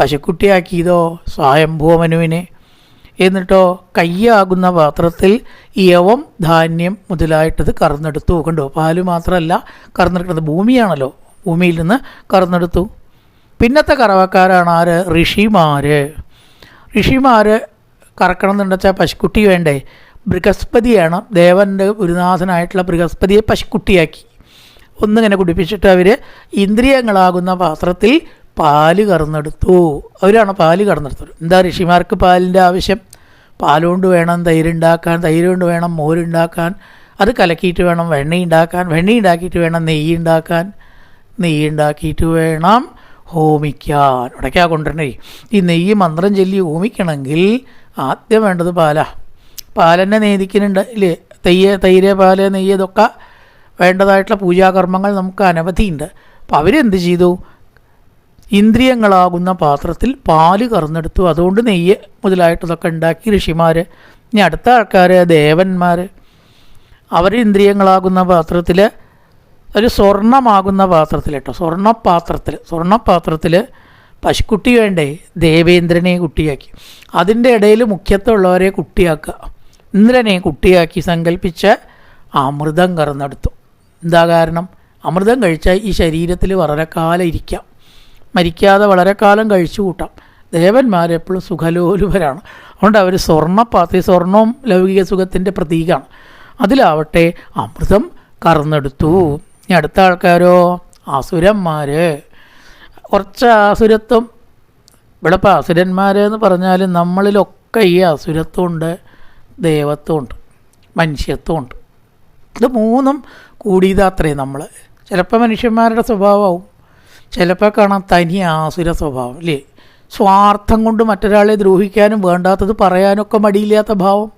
പശുക്കുട്ടിയാക്കിയതോ? സ്വയംഭൂമനുവിനെ. എന്നിട്ടോ കയ്യാകുന്ന പാത്രത്തിൽ യവം ധാന്യം മുതലായിട്ടത് കറന്നെടുത്തു. കണ്ടോ പാൽ മാത്രമല്ല കറന്നെടുക്കുന്നത് ഭൂമിയാണല്ലോ. ഭൂമിയിൽ നിന്ന് കറന്നെടുത്തു. പിന്നത്തെ കറവക്കാരാണ് ആര്? ഋഷിമാർ ഋഷിമാർ കറക്കണം എന്നുണ്ടെച്ചാൽ പശുക്കുട്ടി വേണ്ടേ? ബൃഹസ്പതിയാണ്. ദേവന്റെ ഗുരുനാഥനായിട്ടുള്ള ബൃഹസ്പതിയെ പശുക്കുട്ടിയാക്കി. ഒന്നിങ്ങനെ കുടിപ്പിച്ചിട്ട് അവർ ഇന്ദ്രിയങ്ങളാകുന്ന പാത്രത്തിൽ പാൽ കറന്നെടുത്തു. അവരാണ് പാൽ കറന്നെടുത്തത്. എന്താ ഋഷിമാർക്ക് പാലിന്റെ ആവശ്യം? പാലുകൊണ്ട് വേണം തൈരുണ്ടാക്കാൻ തൈര് കൊണ്ട് വേണം മോരുണ്ടാക്കാൻ. അത് കലക്കിയിട്ട് വേണം വെണ്ണ ഉണ്ടാക്കാൻ വെണ്ണ വേണം നെയ്യ് ഉണ്ടാക്കാൻ നെയ്യ് ഉണ്ടാക്കിയിട്ട് വേണം ഹോമിക്കാൻ. ഇടയ്ക്കാ കൊണ്ടുവരണേ. ഈ നെയ്യ് മന്ത്രം ചൊല്ലി ഹോമിക്കണമെങ്കിൽ ആദ്യം വേണ്ടത് പാലാ. പാലെന്നെ നേദിക്കുന്നുണ്ട്. ഇല്ലേ? തെയ്യ തൈര് പാൽ നെയ്യ് ഇതൊക്കെ വേണ്ടതായിട്ടുള്ള പൂജാകർമ്മങ്ങൾ നമുക്ക് അനവധിയുണ്ട്. അപ്പോൾ അവരെന്ത് ചെയ്തു? ഇന്ദ്രിയങ്ങളാകുന്ന പാത്രത്തിൽ പാൽ കറന്നെടുത്തു. അതുകൊണ്ട് നെയ്യ് മുതലായിട്ടതൊക്കെ ഉണ്ടാക്കി ഋഷിമാർ ഇനി അടുത്ത ആൾക്കാർ ദേവന്മാർ അവർ ഇന്ദ്രിയങ്ങളാകുന്ന പാത്രത്തിൽ ഒരു സ്വർണമാകുന്ന പാത്രത്തിൽ കേട്ടോ സ്വർണപാത്രത്തിൽ സ്വർണപാത്രത്തിൽ പശുക്കുട്ടി വേണ്ടേ? ദേവേന്ദ്രനെ കുട്ടിയാക്കി. അതിന്റെ ഇടയിൽ മുഖ്യത്തുള്ളവരെ കുട്ടിയാക്കുക. ഇന്ദ്രനെ കുട്ടിയാക്കി സങ്കല്പിച്ച് അമൃതം കറന്നെടുത്തു. എന്താ കാരണം? അമൃതം കഴിച്ചാൽ ഈ ശരീരത്തിൽ വളരെ കാലം ഇരിക്കാം. മരിക്കാതെ വളരെ കാലം കഴിച്ചു കൂട്ടാം. ദേവന്മാരെപ്പോഴും സുഖലോലുപരാണ്. അതുകൊണ്ട് അവർ സ്വർണപ്പാത്തി സ്വർണവും ലൗകിക സുഖത്തിന്റെ പ്രതീകമാണ് അതിലാവട്ടെ അമൃതം കറന്നെടുത്തു. ഇനി അടുത്ത ആൾക്കാരോ? അസുരന്മാർ കുറച്ച് അസുരത്വം. ഇവിടെ ഇപ്പോൾ അസുരന്മാരെന്ന് പറഞ്ഞാൽ നമ്മളിലൊക്കെ ഈ അസുരത്വമുണ്ട് ദേവത്വമുണ്ട് മനുഷ്യത്വമുണ്ട്. ഇത് മൂന്നും കൂടിയതാത്രേ നമ്മൾ ചിലപ്പോൾ മനുഷ്യന്മാരുടെ സ്വഭാവമാവും. ചിലപ്പോൾ കാണാം തനി ആസുര സ്വഭാവം അല്ലേ സ്വാർത്ഥം കൊണ്ട് മറ്റൊരാളെ ദ്രോഹിക്കാനും വേണ്ടാത്തത് പറയാനൊക്കെ മടിയില്ലാത്ത ഭാവം.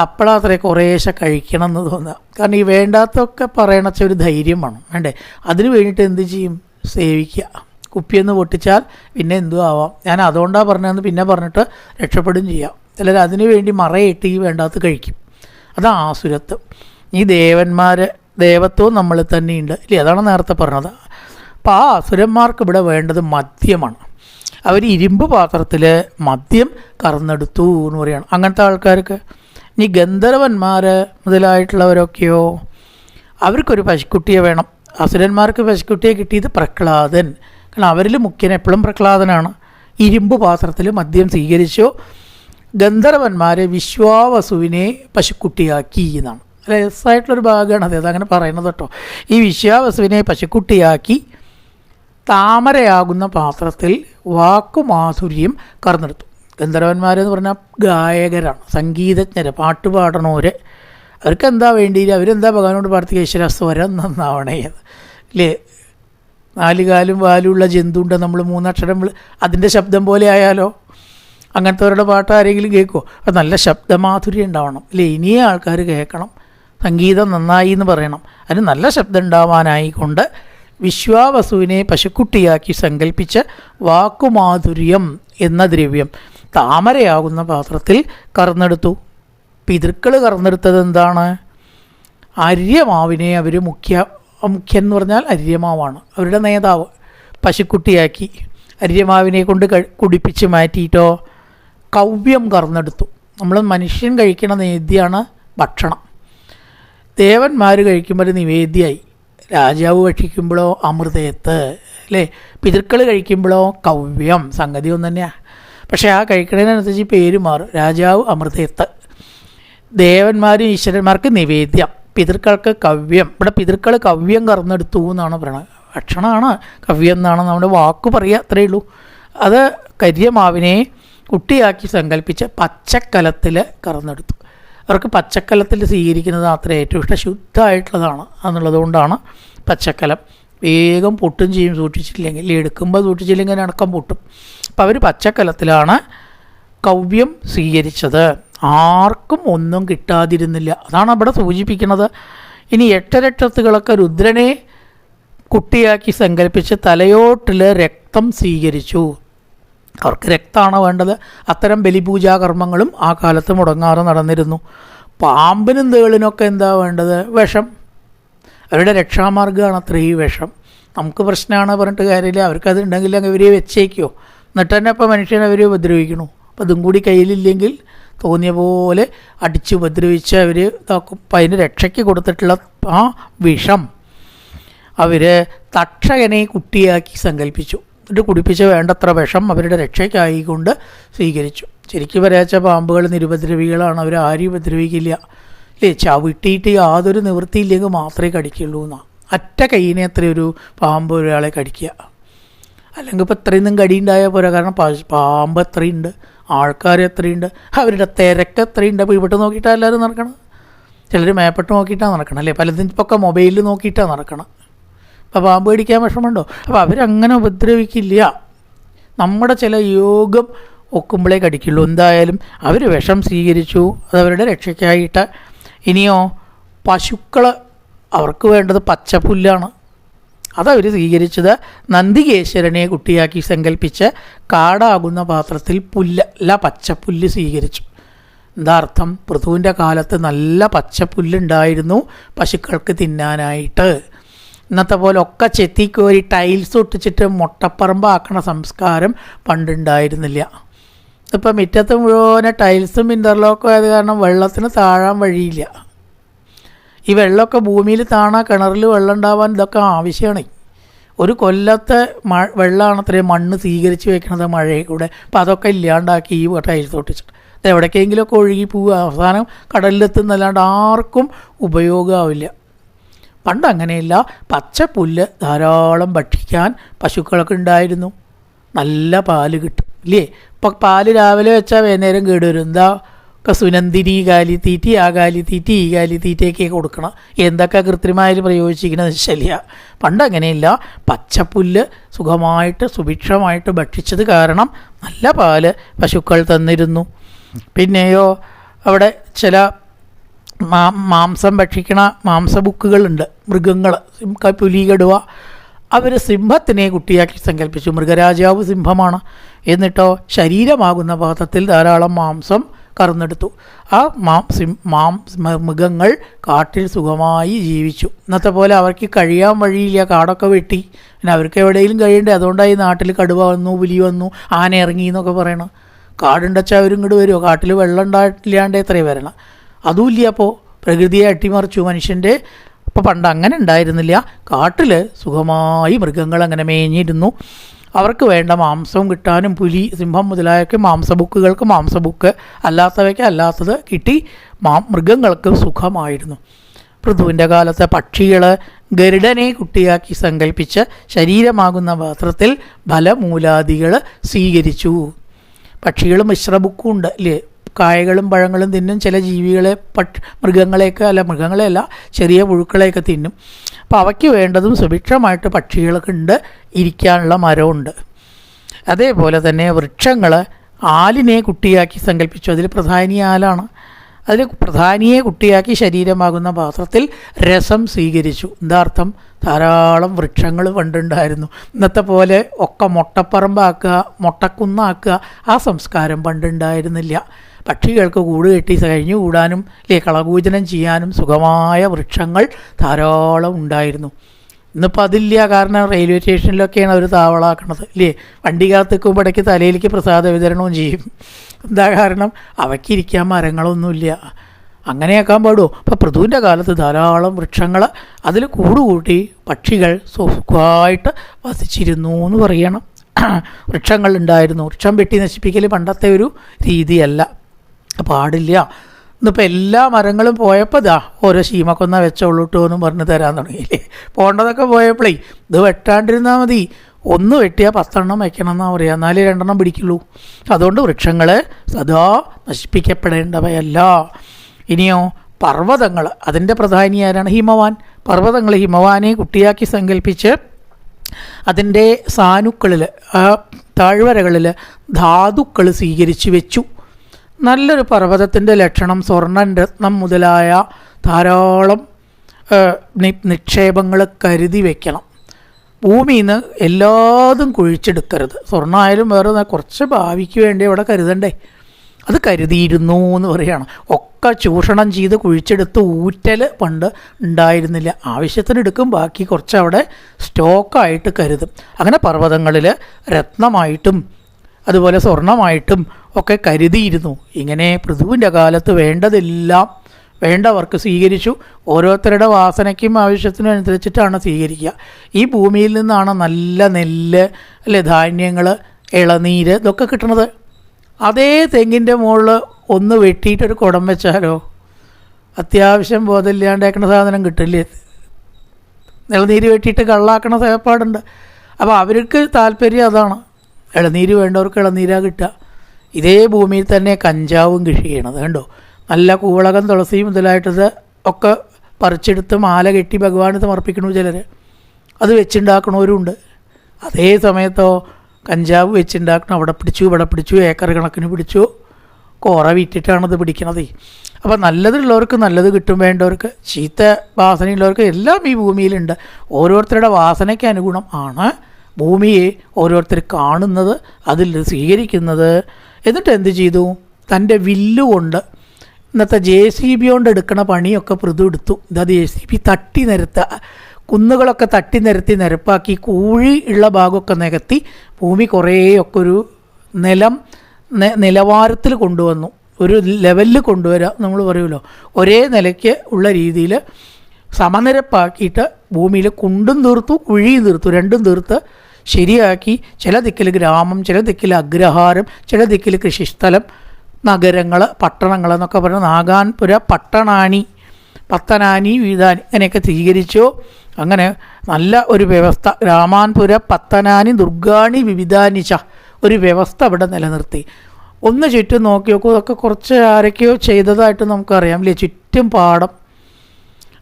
അപ്പോഴത്രേ കുറേശ്ശെ കഴിക്കണം എന്ന് തോന്നുക. കാരണം ഈ വേണ്ടാത്തൊക്കെ പറയണച്ച ഒരു ധൈര്യം വേണം. വേണ്ടേ? അതിന് വേണ്ടിയിട്ട് എന്ത് ചെയ്യും? സേവിക്കുക. കുപ്പിയൊന്ന് പൊട്ടിച്ചാൽ പിന്നെ എന്തും ആവാം? ഞാൻ അതുകൊണ്ടാണ് പറഞ്ഞതെന്ന് പിന്നെ പറഞ്ഞിട്ട് രക്ഷപ്പെടും ചെയ്യാം. ചിലർ അതിനു വേണ്ടി മറയിട്ട് ഈ വേണ്ടാത്ത കഴിക്കും. അത് ആസുരത്വം. ഈ ദേവന്മാർ ദേവത്വവും നമ്മളിൽ തന്നെയുണ്ട്. ഇല്ലേ? അതാണ് നേരത്തെ പറഞ്ഞത്. അപ്പോൾ ആ അസുരന്മാർക്ക് ഇവിടെ വേണ്ടത് മദ്യമാണ്. അവർ ഇരുമ്പ് പാത്രത്തിൽ മദ്യം കറന്നെടുത്തു എന്ന് പറയുകയാണ് അങ്ങനത്തെ ആൾക്കാർക്ക് ഇനി ഗന്ധർവന്മാർ മുതലായിട്ടുള്ളവരൊക്കെയോ അവർക്കൊരു പശുക്കുട്ടിയെ വേണം. അസുരന്മാർക്ക് പശുക്കുട്ടിയെ കിട്ടിയത് പ്രഹ്ലാദൻ. കാരണം അവരിൽ മുഖ്യൻ എപ്പോഴും പ്രഹ്ലാദനാണ്. ഇരുമ്പ് പാത്രത്തിൽ മദ്യം സ്വീകരിച്ചു ഗന്ധർവന്മാരെ വിശ്വാവസുവിനെ പശുക്കുട്ടിയാക്കി എന്നാണ്. രസമായിട്ടുള്ളൊരു ഭാഗമാണ് അത്. അങ്ങനെ പറയുന്നത് കേട്ടോ. ഈ വിശ്വാവസുവിനെ പശുക്കുട്ടിയാക്കി താമരയാകുന്ന പാത്രത്തിൽ വാക്കുമാധുര്യം കറന്നെടുത്തു ഗന്ധർവന്മാരെന്ന് പറഞ്ഞാൽ ഗായകരാണ് സംഗീതജ്ഞര് പാട്ട് പാടണവര് അവർക്ക് എന്താ വേണ്ടിയില്ല? അവരെന്താ ഭഗവാനോട് പ്രാർത്ഥിക്കുക? ഈശ്വര സ്വരം നന്നാവണേ എന്ന്. ഇല്ലേ? വാലുള്ള ജന്തുണ്ട് നമ്മൾ മൂന്നക്ഷരം അതിന്റെ ശബ്ദം പോലെ ആയാലോ? അങ്ങനത്തെവരുടെ പാട്ട് ആരെങ്കിലും കേൾക്കുമോ അത് നല്ല ശബ്ദമാധുര്യം ഉണ്ടാവണം. ഇല്ലേ? ഇനിയും ആൾക്കാർ കേൾക്കണം. സംഗീതം നന്നായി എന്ന് പറയണം. അതിന് നല്ല ശബ്ദം ഉണ്ടാവാനായിക്കൊണ്ട് വിശ്വാവസുവിനെ പശുക്കുട്ടിയാക്കി സങ്കല്പിച്ച വാക്കുമാധുര്യം എന്ന ദ്രവ്യം. താമരയാകുന്ന പാത്രത്തിൽ കറന്നെടുത്തു. പിതൃക്കൾ കറന്നെടുത്തത് എന്താണ് അര്യമാവിനെ അവർ മുഖ്യ മുഖ്യൻ എന്ന് പറഞ്ഞാൽ അര്യമാവാണ്. അവരുടെ നേതാവ് പശുക്കുട്ടിയാക്കി അര്യമാവിനെ കൊണ്ട് കുടിപ്പിച്ച് മാറ്റിയിട്ടോ? കവ്യം കറന്നെടുത്തു. നമ്മൾ മനുഷ്യൻ കഴിക്കണ നേദ്യാണ് ഭക്ഷണം. ദേവന്മാർ കഴിക്കുമ്പോൾ നിവേദ്യമായി രാജാവ് ഭക്ഷിക്കുമ്പോഴോ അമൃതയത്ത് അല്ലേ? പിതൃക്കൾ കഴിക്കുമ്പോഴോ കവ്യം സംഗതി ഒന്നു തന്നെയാണ് പക്ഷേ ആ കഴിക്കുന്നതിനനുസരിച്ച് പേര് മാറും. രാജാവ് അമൃതയത്ത്. ദേവന്മാരും ഈശ്വരന്മാർക്ക് നിവേദ്യം. പിതൃക്കൾക്ക് കവ്യം. ഇവിടെ പിതൃക്കൾ കവ്യം കറന്നെടുത്തു എന്നാണ് പറയുന്നത് ഭക്ഷണമാണ് കവ്യം എന്നാണ് നമ്മുടെ വാക്ക് പറയുക അത്രയേ ഉള്ളൂ. അത് കരിയമാവിനെ കുട്ടിയാക്കി സങ്കല്പിച്ച് പച്ചക്കലത്തിൽ കറന്നെടുത്തു. അവർക്ക് പച്ചക്കലത്തിൽ സ്വീകരിക്കുന്നത് അത്ര ഏറ്റവും ഇഷ്ടം. ശുദ്ധമായിട്ടുള്ളതാണ് എന്നുള്ളത് കൊണ്ടാണ് പച്ചക്കലം വേഗം പൊട്ടും ചെയ്യും സൂക്ഷിച്ചില്ലെങ്കിൽ എടുക്കുമ്പോൾ സൂക്ഷിച്ചില്ലെങ്കിൽ അടക്കം പൊട്ടും. അപ്പോൾ അവർ പച്ചക്കലത്തിലാണ് കവ്യം സ്വീകരിച്ചത്. ആർക്കും ഒന്നും കിട്ടാതിരുന്നില്ല. അതാണ് അവിടെ സൂചിപ്പിക്കുന്നത്. ഇനി എട്ടരക്ഷത്തുകളൊക്കെ രുദ്രനെ കുട്ടിയാക്കി സങ്കല്പിച്ച് തലയോട്ടിൽ രക്തം സ്വീകരിച്ചു. അവർക്ക് രക്തമാണ് വേണ്ടത്? അത്തരം ബലിപൂജാ കർമ്മങ്ങളും ആ കാലത്ത് മുടങ്ങാതെ നടന്നിരുന്നു. പാമ്പിനും തേളിനൊക്കെ എന്താ വേണ്ടത്? വിഷം. അവരുടെ രക്ഷാമാർഗമാണ് അത്ര ഈ വിഷം. നമുക്ക് പ്രശ്നമാണ് പറഞ്ഞിട്ട് കാര്യമില്ല. അവർക്കത് ഉണ്ടെങ്കിൽ അങ്ങ് ഇവരെ വെച്ചേക്കോ. എന്നിട്ട് തന്നെ ഇപ്പോൾ മനുഷ്യനെ അവർ ഉപദ്രവിക്കണു അപ്പോൾ ഇതും കൂടി കയ്യിലില്ലെങ്കിൽ തോന്നിയ പോലെ അടിച്ച് ഉപദ്രവിച്ച് അവർ അതിന് രക്ഷയ്ക്ക് കൊടുത്തിട്ടുള്ള ആ വിഷം അവർ തക്ഷകനെ കുട്ടിയാക്കി സങ്കല്പിച്ചു എന്നിട്ട് കുടിപ്പിച്ച് വേണ്ടത്ര വിഷം അവരുടെ രക്ഷയ്ക്കായിക്കൊണ്ട് സ്വീകരിച്ചു. ശരിക്കും പറയാച്ച പാമ്പുകൾ നിരുപദ്രവികളാണ്. അവർ ആരും ഉപദ്രവിക്കില്ല. അല്ലേ ചവിട്ടിയിട്ട് യാതൊരു നിവൃത്തിയില്ലെങ്കിൽ മാത്രമേ കടിക്കുള്ളൂ എന്നാണ് അറ്റ കൈയിനെ അത്രയൊരു പാമ്പ് ഒരാളെ കടിക്കുക. അല്ലെങ്കിൽ ഇപ്പോൾ ഇത്രയൊന്നും കടിയുണ്ടായാൽ പോരാ. കാരണം പാമ്പ് എത്രയുണ്ട് ആൾക്കാർ എത്രയുണ്ട് അവരുടെ തിരക്ക് എത്രയുണ്ട് അപ്പോൾ ഇവിടെ നോക്കിയിട്ടാണ് എല്ലാവരും നടക്കണം ചിലർ മേപ്പെട്ട് നോക്കിയിട്ടാണ് നടക്കണം അല്ലേ? പലതും ഇപ്പോൾ മൊബൈലിൽ നോക്കിയിട്ടാണ് നടക്കണം അപ്പോൾ പാമ്പ് കടിക്കാൻ വിഷമമുണ്ടോ? അപ്പോൾ അവരങ്ങനെ ഉപദ്രവിക്കില്ല. നമ്മുടെ ചില യോഗം ഒക്കുമ്പോഴേ കടിക്കുള്ളൂ. എന്തായാലും അവർ വിഷം സ്വീകരിച്ചു. അതവരുടെ രക്ഷയ്ക്കായിട്ട്. ഇനിയോ പശുക്കൾ അവർക്ക് വേണ്ടത് പച്ചപ്പുല്ലാണ്. അതവർ സ്വീകരിച്ചത് നന്ദികേശ്വരനെ കുട്ടിയാക്കി സങ്കല്പിച്ച് കാടാകുന്ന പാത്രത്തിൽ പുല്ല് അല്ല പച്ചപ്പുല്ല് സ്വീകരിച്ചു. എന്താർത്ഥം പൃഥുവിന്റെ കാലത്ത് നല്ല പച്ചപ്പുല്ലുണ്ടായിരുന്നു പശുക്കൾക്ക് തിന്നാനായിട്ട്. ഇന്നത്തെ പോലെ ഒക്കെ ചെത്തിക്കോരി ടൈൽസ് ഒട്ടിച്ചിട്ട് മുട്ടപ്പറമ്പാക്കണ സംസ്കാരം പണ്ടുണ്ടായിരുന്നില്ല. ഇപ്പം മുറ്റത്ത് മുഴുവനെ ടൈൽസും ഇന്റർലോക്കും ആയത് കാരണം വെള്ളത്തിന് താഴാൻ വഴിയില്ല. ഈ വെള്ളമൊക്കെ ഭൂമിയിൽ താണാ കിണറിൽ വെള്ളം ഉണ്ടാവാൻ ഇതൊക്കെ ആവശ്യമാണ്. ഒരു കൊല്ലത്തെ മഴ അത്രയും മണ്ണ് സ്വീകരിച്ച് വെക്കണത് മഴയെ കൂടെ അപ്പം അതൊക്കെ ഇല്ലാണ്ടാക്കി ഈ ടൈൽസ് ഒട്ടിച്ചിട്ട്. എവിടേക്കെങ്കിലുമൊക്കെ ഒഴുകി പോവുക. അവസാനം കടലിലെത്തുന്നല്ലാണ്ട് ആർക്കും ഉപയോഗമാവില്ല. പണ്ട് അങ്ങനെയില്ല പച്ച പുല്ല് ധാരാളം ഭക്ഷിക്കാൻ പശുക്കളൊക്കെ ഉണ്ടായിരുന്നു. നല്ല പാൽ കിട്ടും ഇല്ലേ? ഇപ്പം പാൽ രാവിലെ വെച്ചാൽ വൈകുന്നേരം കേടുവരും എന്താ? ഒക്കെ സുനന്ദിനി കാലി തീറ്റി ആ കാലി തീറ്റി ഈ കാലി തീറ്റയൊക്കെ കൊടുക്കണം. എന്തൊക്കെ കൃത്രിമമായി പ്രയോഗിച്ചിരിക്കുന്നത് ശല്യ. പണ്ട് അങ്ങനെയില്ല പച്ചപ്പുല്ല് സുഖമായിട്ട് സുഭിക്ഷമായിട്ട് ഭക്ഷിച്ചത് കാരണം നല്ല പാൽ പശുക്കൾ തന്നിരുന്നു. പിന്നെയോ അവിടെ ചില മാംസം ഭക്ഷിക്കണ മാംസബുക്കുകളുണ്ട്. മൃഗങ്ങൾ പുലി കടുവ അവർ സിംഹത്തിനെ കുട്ടിയാക്കി സങ്കല്പിച്ചു. മൃഗരാജാവ് സിംഹമാണ്. എന്നിട്ടോ ശരീരമാകുന്ന പാത്രത്തിൽ ധാരാളം മാംസം കറന്നെടുത്തു. ആ മാം സിം മാം മൃഗങ്ങൾ കാട്ടിൽ സുഖമായി ജീവിച്ചു. ഇന്നത്തെ പോലെ അവർക്ക് കഴിയാൻ വഴിയില്ല. കാടൊക്കെ വെട്ടി. പിന്നെ അവർക്ക് എവിടെയെങ്കിലും കഴിയണ്ടേ? ഈ നാട്ടിൽ കടുവ വന്നു പുലി വന്നു ആന ഇറങ്ങി എന്നൊക്കെ പറയണം. കാടുണ്ടച്ചാൽ അവരും ഇങ്ങോട്ട് വരുമോ കാട്ടിൽ വെള്ളം ഉണ്ടായിട്ടില്ലാണ്ടേ എത്രയും വരണം? അതുമില്ല അപ്പോൾ പ്രകൃതിയെ അട്ടിമറിച്ചു. മനുഷ്യന്റെ അപ്പോൾ പണ്ട് അങ്ങനെ ഉണ്ടായിരുന്നില്ല. കാട്ടിൽ സുഖമായി മൃഗങ്ങൾ അങ്ങനെ മേഞ്ഞിരുന്നു. അവർക്ക് വേണ്ട മാംസവും കിട്ടാനും പുലി സിംഹം മുതലായൊക്കെ മാംസബുക്കുകൾക്ക് മാംസബുക്ക് അല്ലാത്തവയ്ക്ക് അല്ലാത്തത് കിട്ടി മാ മൃഗങ്ങൾക്ക് സുഖമായിരുന്നു. പൃഥുവിന്റെ കാലത്തെ പക്ഷികൾ ഗരുഡനെ കുട്ടിയാക്കി സങ്കല്പിച്ച് ശരീരമാകുന്ന പാത്രത്തിൽ ഫലമൂലാദികൾ സ്വീകരിച്ചു. പക്ഷികൾ മിശ്രബുക്കും ഉണ്ട് അല്ലേ കായകളും പഴങ്ങളും തിന്നും ചില ജീവികളെ പക്ഷ മൃഗങ്ങളെയൊക്കെ അല്ല മൃഗങ്ങളെയല്ല ചെറിയ പുഴുക്കളെയൊക്കെ തിന്നും. അപ്പോൾ അവയ്ക്ക് വേണ്ടതും സുഭിക്ഷമായിട്ട് പക്ഷികളൊക്കെ ഉണ്ട് ഇരിക്കാനുള്ള മരമുണ്ട് അതേപോലെ തന്നെ വൃക്ഷങ്ങൾ ആലിനെ കുട്ടിയാക്കി സങ്കല്പിച്ചു. അതിൽ പ്രധാനി ആലാണ്. അതിൽ പ്രധാനിയെ കുട്ടിയാക്കി ശരീരമാകുന്ന പാത്രത്തിൽ രസം സ്വീകരിച്ചു. എന്താർത്ഥം ധാരാളം വൃക്ഷങ്ങൾ പണ്ടുണ്ടായിരുന്നു. ഇന്നത്തെ പോലെ ഒക്കെ മുട്ടപ്പറമ്പാക്കുക മുട്ടക്കുന്നാക്കുക ആ സംസ്കാരം പണ്ടുണ്ടായിരുന്നില്ല. പക്ഷികൾക്ക് കൂട് കെട്ടി കഴിഞ്ഞു കൂടാനും അല്ലെങ്കിൽ കളകൂചനം ചെയ്യാനും സുഖമായ വൃക്ഷങ്ങൾ ധാരാളം ഉണ്ടായിരുന്നു. ഇന്നിപ്പോൾ അതില്ല. കാരണം റെയിൽവേ സ്റ്റേഷനിലൊക്കെയാണ് അവർ താവളാക്കണത് ഇല്ലേ വണ്ടി കാത്തിക്കുമ്പോൾ ഇടയ്ക്ക് തലയിലേക്ക് പ്രസാദ വിതരണവും ചെയ്യും. എന്താ കാരണം? അവയ്ക്കിരിക്കാൻ മരങ്ങളൊന്നുമില്ല. അങ്ങനെയാക്കാൻ പാടുമോ അപ്പോൾ പൃഥുവിന്റെ കാലത്ത് ധാരാളം വൃക്ഷങ്ങൾ അതിൽ കൂടുകൂട്ടി പക്ഷികൾ സുഖമായിട്ട് വസിച്ചിരുന്നു എന്ന് പറയണം. വൃക്ഷങ്ങൾ ഉണ്ടായിരുന്നു. വൃക്ഷം വെട്ടി നശിപ്പിക്കൽ പണ്ടത്തെ ഒരു രീതിയല്ല. പാടില്ല. ഇന്നിപ്പോൾ എല്ലാ മരങ്ങളും പോയപ്പോൾ ഇതാ ഓരോ ശീമക്കൊന്ന വെച്ചോളൂട്ടോ എന്നും പറഞ്ഞ് തരാൻ തുടങ്ങിയില്ലേ. പോകേണ്ടതൊക്കെ പോയപ്പോഴേ ഇത് വെട്ടാണ്ടിരുന്നാൽ മതി. ഒന്ന് വെട്ടിയാൽ പത്തെണ്ണം വയ്ക്കണം എന്നാണ് പറയുക എന്നാലേ രണ്ടെണ്ണം പിടിക്കുള്ളൂ. അതുകൊണ്ട് വൃക്ഷങ്ങൾ സദാ നശിപ്പിക്കപ്പെടേണ്ടവയല്ല. ഇനിയോ പർവതങ്ങൾ. അതിന്റെ പ്രധാനി ആരാണ്? ഹിമവാൻ. പർവതങ്ങൾ ഹിമവാനെ കുട്ടിയാക്കി സങ്കല്പിച്ച് അതിന്റെ സാനുക്കളിൽ താഴ്വരകളിൽ ധാതുക്കൾ സ്വീകരിച്ച് വെച്ചു. നല്ലൊരു പർവതത്തിന്റെ ലക്ഷണം സ്വർണ രത്നം മുതലായ ധാരാളം നിക്ഷേപങ്ങൾ കരുതി വെക്കണം. ഭൂമിയിൽ നിന്ന് എല്ലാതും കുഴിച്ചെടുക്കരുത്. സ്വർണമായാലും വേറെ കുറച്ച് ഭാവിക്ക് വേണ്ടി അവിടെ കരുതണ്ടേ. അത് കരുതിയിരുന്നു എന്ന് പറയുകയാണ് ഒക്കെ ചൂഷണം ചെയ്ത് കുഴിച്ചെടുത്ത് ഊറ്റൽ പണ്ട് ഉണ്ടായിരുന്നില്ല. ആവശ്യത്തിന് എടുക്കും ബാക്കി കുറച്ച് അവിടെ സ്റ്റോക്കായിട്ട് കരുതും. അങ്ങനെ പർവതങ്ങളിൽ രത്നമായിട്ടും അതുപോലെ സ്വർണമായിട്ടും ഒക്കെ കരുതിയിരുന്നു. ഇങ്ങനെ പൃഥുവിന്റെ കാലത്ത് വേണ്ടതെല്ലാം വേണ്ടവർക്ക് സ്വീകരിച്ചു. ഓരോരുത്തരുടെ വാസനയ്ക്കും ആവശ്യത്തിനും അനുസരിച്ചിട്ടാണ് സ്വീകരിക്കുക. ഈ ഭൂമിയിൽ നിന്നാണ് നല്ല നെല്ല് അല്ലെ ധാന്യങ്ങൾ ഇളനീര് ഇതൊക്കെ കിട്ടുന്നത് അതേ തെങ്ങിന്റെ മുകളിൽ ഒന്ന് വെട്ടിയിട്ടൊരു കുടം വെച്ചാലോ? അത്യാവശ്യം ബോധമില്ലാണ്ടേക്കണ സാധനം കിട്ടില്ലേ? ഇളനീര് വെട്ടിയിട്ട് കള്ളാക്കണ സേപ്പാടുണ്ട്. അപ്പോൾ അവർക്ക് താല്പര്യം അതാണ്. ഇളനീര് വേണ്ടവർക്ക് ഇളനീരാണ് കിട്ടുക. ഇതേ ഭൂമിയിൽ തന്നെ കഞ്ചാവും കൃഷി ചെയ്യണത് കണ്ടോ? നല്ല കൂവളകം തുളസി മുതലായിട്ടത് ഒക്കെ പറിച്ചെടുത്ത് മാല കെട്ടി ഭഗവാന് സമർപ്പിക്കണു ചിലർ അത് വെച്ചുണ്ടാക്കണവരുണ്ട്. അതേ സമയത്തോ കഞ്ചാവ് വെച്ചുണ്ടാക്കണം. അവിടെ പിടിച്ചു ഇവിടെ പിടിച്ചു ഏക്കർ കണക്കിന് പിടിച്ചു. കോറ വിറ്റിട്ടാണ് അത് പിടിക്കണത്. അപ്പോൾ നല്ലതുള്ളവർക്ക് നല്ലത് കിട്ടും വേണ്ടവർക്ക് ചീത്ത വാസനയുള്ളവർക്ക് എല്ലാം ഈ ഭൂമിയിലുണ്ട്. ഓരോരുത്തരുടെ വാസനയ്ക്ക് അനുഗുണം ആണ് ഭൂമിയെ ഓരോരുത്തർ കാണുന്നത് അതിൽ സ്വീകരിക്കുന്നത്. എന്നിട്ട് എന്ത് ചെയ്തു? തന്റെ വില്ലുകൊണ്ട് ഇന്നത്തെ ജെ സി ബി കൊണ്ട് എടുക്കണ പണിയൊക്കെ പൃഥു എടുത്തു. ഇതാ ജെ സി ബി തട്ടി നിരത്ത കുന്നുകളൊക്കെ തട്ടി നിരത്തി നിരപ്പാക്കി കൂഴി ഉള്ള ഭാഗമൊക്കെ നികത്തി ഭൂമി കുറേയൊക്കെ ഒരു നിലം നിലവാരത്തിൽ കൊണ്ടുവന്നു. ഒരു ലെവലിൽ കൊണ്ടുവരാം നമ്മൾ പറയുമല്ലോ. ഒരേ നിലയ്ക്ക് ഉള്ള രീതിയിൽ സമനിരപ്പാക്കിയിട്ട് ഭൂമിയിൽ കുണ്ടും തീർത്തു കുഴിയും തീർത്തു രണ്ടും തീർത്ത് ശരിയാക്കി. ചില ദിക്കിൽ ഗ്രാമം ചില ദിക്കിൽ അഗ്രഹാരം ചില ദിക്കിൽ കൃഷിസ്ഥലം നഗരങ്ങൾ പട്ടണങ്ങൾ എന്നൊക്കെ പറഞ്ഞ് നാഗാൻപുര പട്ടണാനി പത്തനാനി വീതാനി അങ്ങനെയൊക്കെ സ്വീകരിച്ചു. അങ്ങനെ നല്ല ഒരു വ്യവസ്ഥ. ഗ്രാമാൻപുര പത്തനാനി ദുർഗാണി വിവിധാനിച്ച ഒരു വ്യവസ്ഥ അവിടെ നിലനിർത്തി. ഒന്ന് ചുറ്റും നോക്കി നോക്കൂ അതൊക്കെ കുറച്ച് ആരൊക്കെയോ ചെയ്തതായിട്ട് നമുക്കറിയാം. ഇല്ലേ? ചുറ്റും പാടം.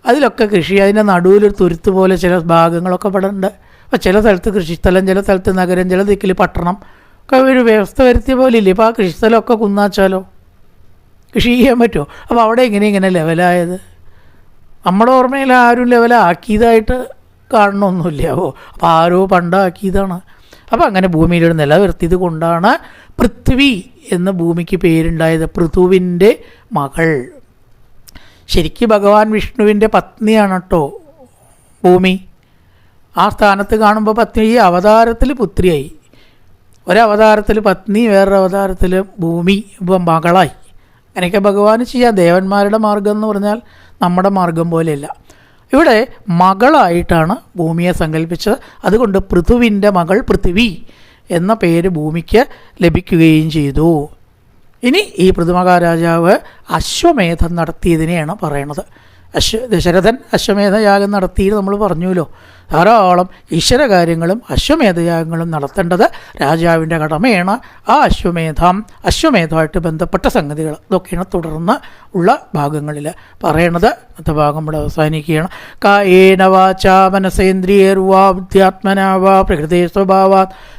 അതിലൊക്കെ കൃഷി. അതിന്റെ നടുവിലൊരു തുരുത്ത് പോലെ ചില ഭാഗങ്ങളൊക്കെ ഇവിടെ ഉണ്ട്. അപ്പോൾ ചില സ്ഥലത്ത് കൃഷിസ്ഥലം ചില സ്ഥലത്ത് നഗരം ചില ദിക്കിൽ പട്ടണം. ഒക്കെ ഒരു വ്യവസ്ഥ വരുത്തിയ പോലെ ഇല്ലേ? ഇപ്പോൾ ആ കൃഷിസ്ഥലമൊക്കെ കുന്നാച്ചാലോ? കൃഷി ചെയ്യാൻ പറ്റുമോ? അപ്പോൾ അവിടെ എങ്ങനെ ഇങ്ങനെ ലെവലായത്? നമ്മുടെ ഓർമ്മയിൽ ആരും ലെവലാക്കിയതായിട്ട് കാണണമൊന്നുമില്ല. അപ്പോൾ ആരോ പണ്ടാക്കിയതാണ്. അപ്പോൾ അങ്ങനെ ഭൂമിയിലൊരു നിലനിർത്തിയത് കൊണ്ടാണ് പൃഥ്വി എന്ന ഭൂമിക്ക് പേരുണ്ടായത് പൃഥുവിന്റെ മകൾ. ശരിക്കും ഭഗവാൻ വിഷ്ണുവിന്റെ പത്നിയാണ് കേട്ടോ ഭൂമി. ആ സ്ഥാനത്ത് കാണുമ്പോൾ പത്നി ഈ അവതാരത്തിൽ പുത്രിയായി. ഒരവതാരത്തിൽ പത്നി വേറൊരു അവതാരത്തിൽ ഭൂമി ഇപ്പം മകളായി. അങ്ങനെയൊക്കെ ഭഗവാൻ ചെയ്യാം. ദേവന്മാരുടെ മാർഗം എന്ന് പറഞ്ഞാൽ നമ്മുടെ മാർഗം പോലെയല്ല. ഇവിടെ മകളായിട്ടാണ് ഭൂമിയെ സങ്കല്പിച്ചത്. അതുകൊണ്ട് പൃഥുവിന്റെ മകൾ പൃഥ്വി എന്ന പേര് ഭൂമിക്ക് ലഭിക്കുകയും ചെയ്തു. ഇനി ഈ പൃഥുമക അശ്വമേധം നടത്തിയതിനെയാണ് പറയണത്. അശ്വ ദശരഥൻ അശ്വമേധ യാഗം നടത്തിയത് നമ്മൾ പറഞ്ഞുല്ലോ ധാരാളം ഈശ്വര കാര്യങ്ങളും അശ്വമേധയാഗങ്ങളും നടത്തേണ്ടത് രാജാവിന്റെ കടമയാണ്. ആ അശ്വമേധം അശ്വമേധമായിട്ട് ബന്ധപ്പെട്ട സംഗതികൾ ഇതൊക്കെയാണ് തുടർന്ന് ഉള്ള ഭാഗങ്ങളിൽ പറയണത്. അടുത്ത ഭാഗം ഇവിടെ അവസാനിക്കുകയാണ്. കായേന വാചാ മനസേന്ദ്രിയർവാ വിദ്യാത്മനാവാ പ്രകൃതി സ്വഭാവാത്